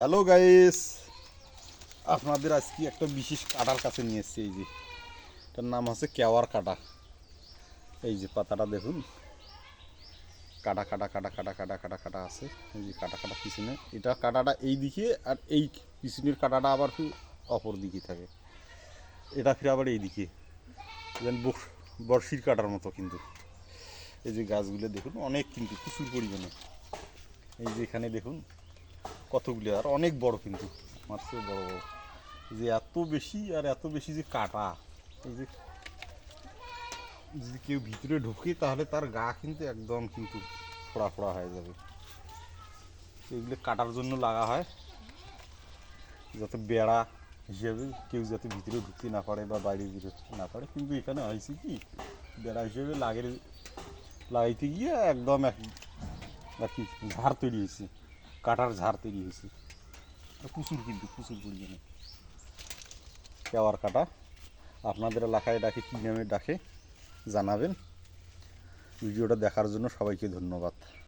Hello guys আপনাদের আজকে একটা বিশেষ কাটার কাছে নিয়ে এসেছি, এই যে। এটার নাম হচ্ছে কেওয়ার কাটা। এই যে পাতাটা দেখুন। কাটা কাটা কাটা কাটা কাটা কাটা কাটা আছে। এই যে কাটা কাটা পিছনে। এটা কাটাটা এই দিকে আর এই পিছনের কাটাটা আবার অপর দিকে থাকে। এটা ফির আবার এই দিকে। যেন বড়শির কাটার মতো কিন্তু। এই যে গাছগুলো দেখুন, অনেক কিন্তু প্রচুর পরিমাণে। এই যে এখানে দেখুন। কতগুলি? আর অনেক বড় কিন্তু। আমার চেয়ে বড় বড়। যে এত বেশি আর এত বেশি যে কাটা, এই যে যদি কেউ ভিতরে ঢুকে তাহলে তার গা কিন্তু একদম কিন্তু ফোড়া ফোড়া হয়ে যাবে। এগুলো কাটার জন্য লাগা হয়। যাতে বেড়া হিসেবে কেউ যাতে ভিতরে ঢুকতে না পারে বা বাইরে বেরোতে না পারে। কিন্তু এখানে হয়েছে কি, বেড়া হিসেবে লাগে লাগাইতে গিয়ে একদম এক আর কি ঝাড় তৈরি হয়েছে। কাটার ঝাড় তৈরি হয়েছে। প্রচুর কিন্তু প্রচুর পরিমাণে কেওয়ার কাটা। আপনাদের এলাকায় ডাকে কী নামে ডাকে জানাবেন। ভিডিওটা দেখার জন্য সবাইকে ধন্যবাদ।